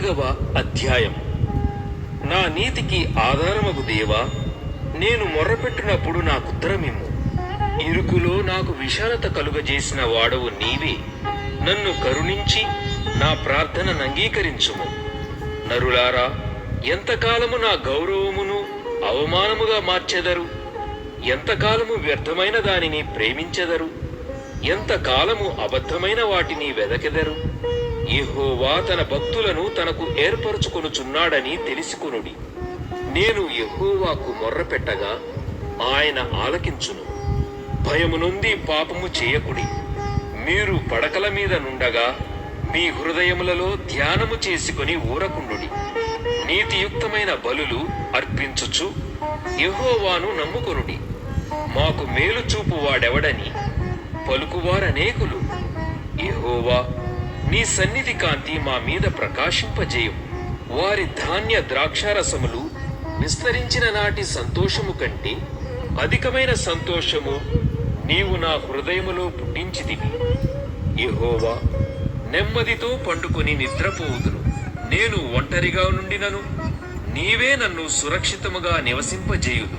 నాలుగవ అధ్యాయం. నా నీతికి ఆధారమగు దేవా నేను మొర్రపెట్టినప్పుడు నాకుత్తరమిమ్ము ఇరుకులో నాకు విశాలత కలుగజేసిన వాడవు నీవే. నన్ను కరుణించి నా ప్రార్థనను అంగీకరించుము నరులారా ఎంతకాలము నా గౌరవమును అవమానముగా మార్చెదరు? ఎంతకాలము వ్యర్థమైన దానిని ప్రేమించెదరు? ఎంతకాలము అబద్ధమైన వాటిని వెదకెదరు? యెహోవా తన భక్తులను తనకు ఏర్పరచుకొనుచున్నాడని తెలుసుకొనుడి. నేను యెహోవాకు మొర్రపెట్టగా ఆయన ఆలకించును. భయము నుండి పాపము చేయకుడి. మీరు పడకల మీద నుండగా మీ హృదయములలో ధ్యానము చేసుకుని ఊరకుండుడి. నీతియుక్తమైన బలులు అర్పించుచు యహోవాను నమ్ముకొనుడి. మాకు మేలు చూపు వాడెవడని పలుకువారనేకులు. యహోవా నీ సన్నిధి కాంతి మా మీద ప్రకాశింపజేయం వారి ధాన్య ద్రాక్షారసములు విస్తరించిన నాటి సంతోషము కంటే అధికమైన సంతోషము నీవు నా హృదయములో పుట్టించిదివి యహోవా నెమ్మదితో పండుకొని నిద్రపోవుదును నేను ఒంటరిగా నుండినను. నీవే నన్ను సురక్షితముగా నివసింపజేయుదు